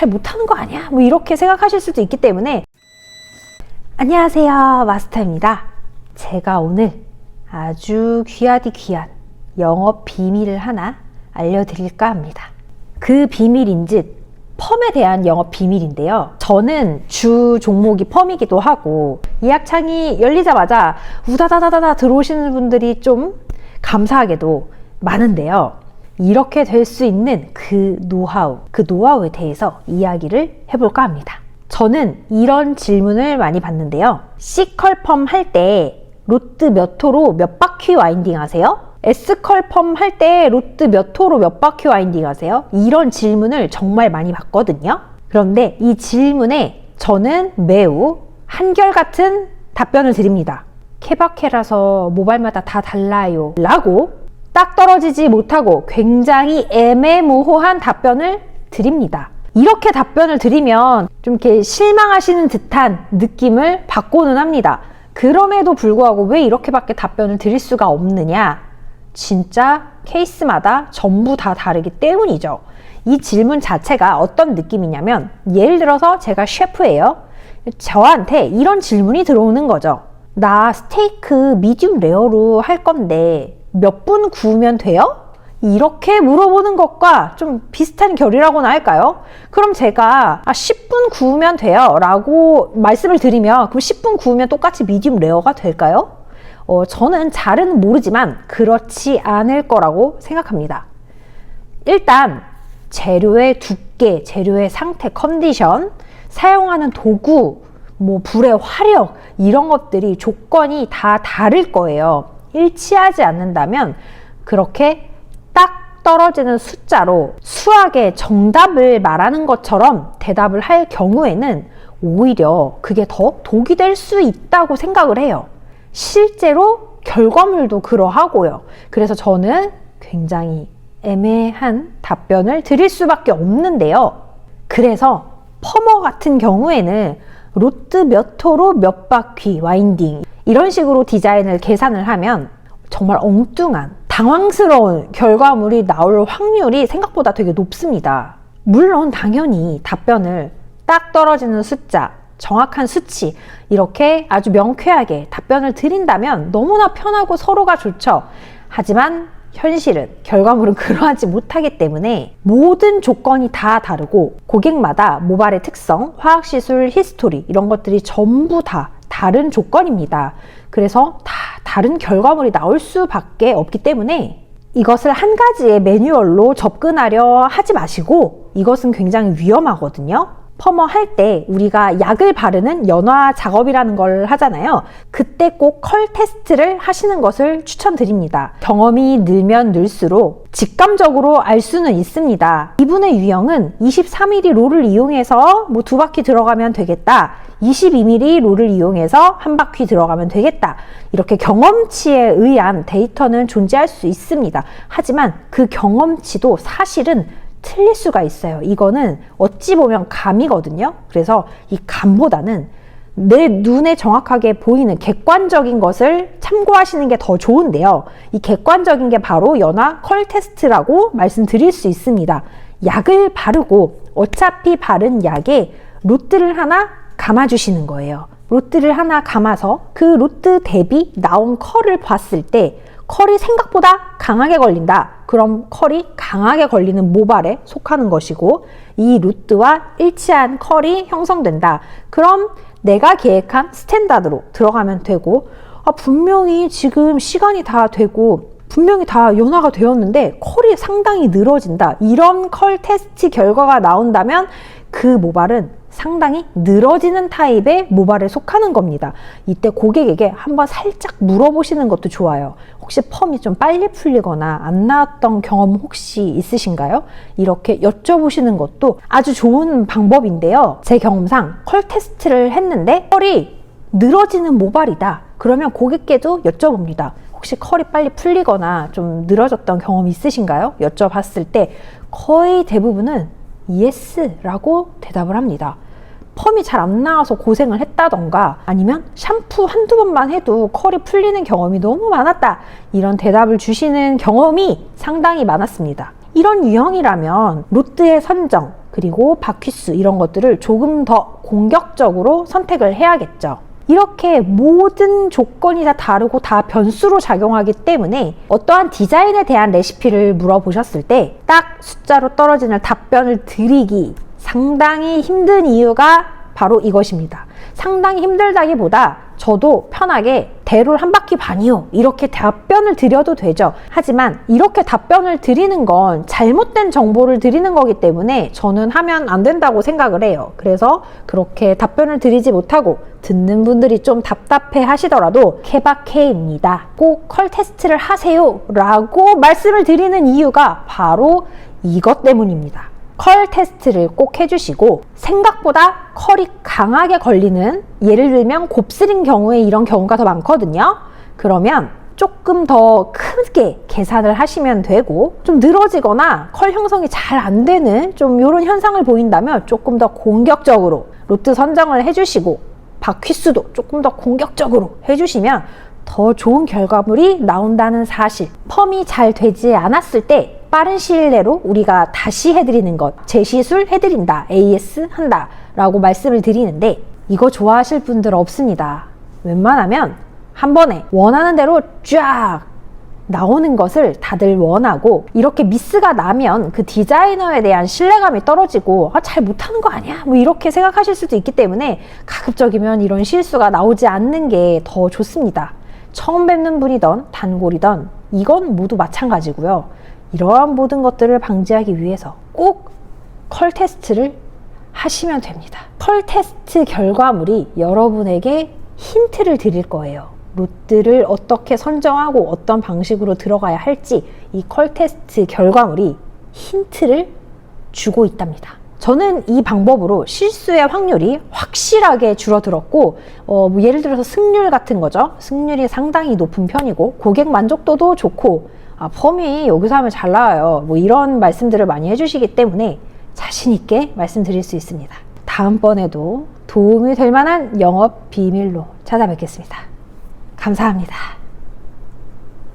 잘 못하는 거 아니야? 뭐 이렇게 생각하실 수도 있기 때문에 안녕하세요. 마스터입니다. 제가 오늘 아주 귀하디 귀한 영업 비밀을 하나 알려드릴까 합니다. 그 비밀인 즉 펌에 대한 영업 비밀인데요. 저는 주 종목이 펌이기도 하고 예약창이 열리자마자 우다다다다다 들어오시는 분들이 좀 감사하게도 많은데요. 이렇게 될 수 있는 그 노하우, 그 노하우에 대해서 이야기를 해볼까 합니다. 저는 이런 질문을 많이 받는데요. C컬펌 할 때 로트 몇 호로 몇 바퀴 와인딩 하세요? S컬펌 할 때 로트 몇 호로 몇 바퀴 와인딩 하세요? 이런 질문을 정말 많이 받거든요. 그런데 이 질문에 저는 매우 한결같은 답변을 드립니다. 케바케라서 모발마다 다 달라요. 라고 딱 떨어지지 못하고 굉장히 애매모호한 답변을 드립니다. 이렇게 답변을 드리면 좀 이렇게 실망하시는 듯한 느낌을 받고는 합니다. 그럼에도 불구하고 왜 이렇게밖에 답변을 드릴 수가 없느냐? 진짜 케이스마다 전부 다 다르기 때문이죠. 이 질문 자체가 어떤 느낌이냐면 예를 들어서 제가 셰프예요. 저한테 이런 질문이 들어오는 거죠. 나 스테이크 미디움 레어로 할 건데 몇 분 구우면 돼요? 이렇게 물어보는 것과 좀 비슷한 결이라고나 할까요? 그럼 제가 아, 10분 구우면 돼요 라고 말씀을 드리면 그럼 10분 구우면 똑같이 미디움 레어가 될까요? 어, 저는 잘은 모르지만 그렇지 않을 거라고 생각합니다. 일단 재료의 두께, 재료의 상태, 컨디션, 사용하는 도구, 뭐 불의 화력 이런 것들이 조건이 다 다를 거예요. 일치하지 않는다면 그렇게 딱 떨어지는 숫자로 수학의 정답을 말하는 것처럼 대답을 할 경우에는 오히려 그게 더 독이 될 수 있다고 생각을 해요. 실제로 결과물도 그러하고요. 그래서 저는 굉장히 애매한 답변을 드릴 수밖에 없는데요. 그래서 퍼머 같은 경우에는 로트 몇 호로 몇 바퀴 와인딩 이런 식으로 디자인을 계산을 하면 정말 엉뚱한 당황스러운 결과물이 나올 확률이 생각보다 되게 높습니다. 물론 당연히 답변을 딱 떨어지는 숫자, 정확한 수치 이렇게 아주 명쾌하게 답변을 드린다면 너무나 편하고 서로가 좋죠. 하지만 현실은 결과물은 그러하지 못하기 때문에 모든 조건이 다 다르고 고객마다 모발의 특성, 화학시술 히스토리 이런 것들이 전부 다 다른 조건입니다. 그래서 다 다른 결과물이 나올 수밖에 없기 때문에 이것을 한 가지의 매뉴얼로 접근하려 하지 마시고 이것은 굉장히 위험하거든요. 퍼머 할때 우리가 약을 바르는 연화 작업이라는 걸 하잖아요. 그때 꼭 컬 테스트를 하시는 것을 추천드립니다. 경험이 늘면 늘수록 직감적으로 알 수는 있습니다. 이분의 유형은 23mm 롤을 이용해서 뭐 두 바퀴 들어가면 되겠다. 22mm 롤을 이용해서 한 바퀴 들어가면 되겠다. 이렇게 경험치에 의한 데이터는 존재할 수 있습니다. 하지만 그 경험치도 사실은 틀릴 수가 있어요. 이거는 어찌 보면 감이거든요. 그래서 이 감보다는 내 눈에 정확하게 보이는 객관적인 것을 참고하시는 게 더 좋은데요. 이 객관적인 게 바로 연화 컬 테스트라고 말씀드릴 수 있습니다. 약을 바르고 어차피 바른 약에 로트를 하나 감아주시는 거예요. 로트를 하나 감아서 그 로트 대비 나온 컬을 봤을 때 컬이 생각보다 강하게 걸린다. 그럼 컬이 강하게 걸리는 모발에 속하는 것이고 이 루트와 일치한 컬이 형성된다. 그럼 내가 계획한 스탠다드로 들어가면 되고 아, 분명히 지금 시간이 다 되고 분명히 다 연화가 되었는데 컬이 상당히 늘어진다. 이런 컬 테스트 결과가 나온다면 그 모발은 상당히 늘어지는 타입의 모발에 속하는 겁니다. 이때 고객에게 한번 살짝 물어보시는 것도 좋아요. 혹시 펌이 좀 빨리 풀리거나 안 나왔던 경험 혹시 있으신가요? 이렇게 여쭤보시는 것도 아주 좋은 방법인데요. 제 경험상 컬 테스트를 했는데 컬이 늘어지는 모발이다. 그러면 고객께도 여쭤봅니다. 혹시 컬이 빨리 풀리거나 좀 늘어졌던 경험 있으신가요? 여쭤봤을 때 거의 대부분은 예스라고 대답을 합니다. 펌이 잘 안 나와서 고생을 했다던가 아니면 샴푸 한두 번만 해도 컬이 풀리는 경험이 너무 많았다. 이런 대답을 주시는 경험이 상당히 많았습니다. 이런 유형이라면 로트의 선정, 그리고 바퀴수 이런 것들을 조금 더 공격적으로 선택을 해야겠죠. 이렇게 모든 조건이 다 다르고 다 변수로 작용하기 때문에 어떠한 디자인에 대한 레시피를 물어보셨을 때 딱 숫자로 떨어지는 답변을 드리기 상당히 힘든 이유가 바로 이것입니다. 상당히 힘들다기보다 저도 편하게 대롤 한 바퀴 반이요. 이렇게 답변을 드려도 되죠. 하지만 이렇게 답변을 드리는 건 잘못된 정보를 드리는 거기 때문에 저는 하면 안 된다고 생각을 해요. 그래서 그렇게 답변을 드리지 못하고 듣는 분들이 좀 답답해 하시더라도 케바케입니다. 꼭 컬 테스트를 하세요. 라고 말씀을 드리는 이유가 바로 이것 때문입니다. 컬 테스트를 꼭 해주시고 생각보다 컬이 강하게 걸리는 예를 들면 곱슬인 경우에 이런 경우가 더 많거든요. 그러면 조금 더 크게 계산을 하시면 되고 좀 늘어지거나 컬 형성이 잘 안 되는 좀 이런 현상을 보인다면 조금 더 공격적으로 로트 선정을 해주시고 바퀴수도 조금 더 공격적으로 해주시면 더 좋은 결과물이 나온다는 사실 펌이 잘 되지 않았을 때 빠른 시일 내로 우리가 다시 해드리는 것 재시술 해드린다 AS 한다 라고 말씀을 드리는데 이거 좋아하실 분들 없습니다 웬만하면 한 번에 원하는 대로 쫙 나오는 것을 다들 원하고 이렇게 미스가 나면 그 디자이너에 대한 신뢰감이 떨어지고 아, 잘 못하는 거 아니야? 뭐 이렇게 생각하실 수도 있기 때문에 가급적이면 이런 실수가 나오지 않는 게 더 좋습니다. 처음 뵙는 분이던 단골이던 이건 모두 마찬가지고요. 이러한 모든 것들을 방지하기 위해서 꼭 컬 테스트를 하시면 됩니다. 컬 테스트 결과물이 여러분에게 힌트를 드릴 거예요. 롯들을 어떻게 선정하고 어떤 방식으로 들어가야 할지 이 컬 테스트 결과물이 힌트를 주고 있답니다. 저는 이 방법으로 실수의 확률이 확실하게 줄어들었고, 어, 뭐 예를 들어서 승률 같은 거죠. 승률이 상당히 높은 편이고, 고객 만족도도 좋고, 아, 펌이 여기서 하면 잘 나와요. 뭐 이런 말씀들을 많이 해주시기 때문에 자신있게 말씀드릴 수 있습니다. 다음번에도 도움이 될 만한 영업 비밀로 찾아뵙겠습니다. 감사합니다.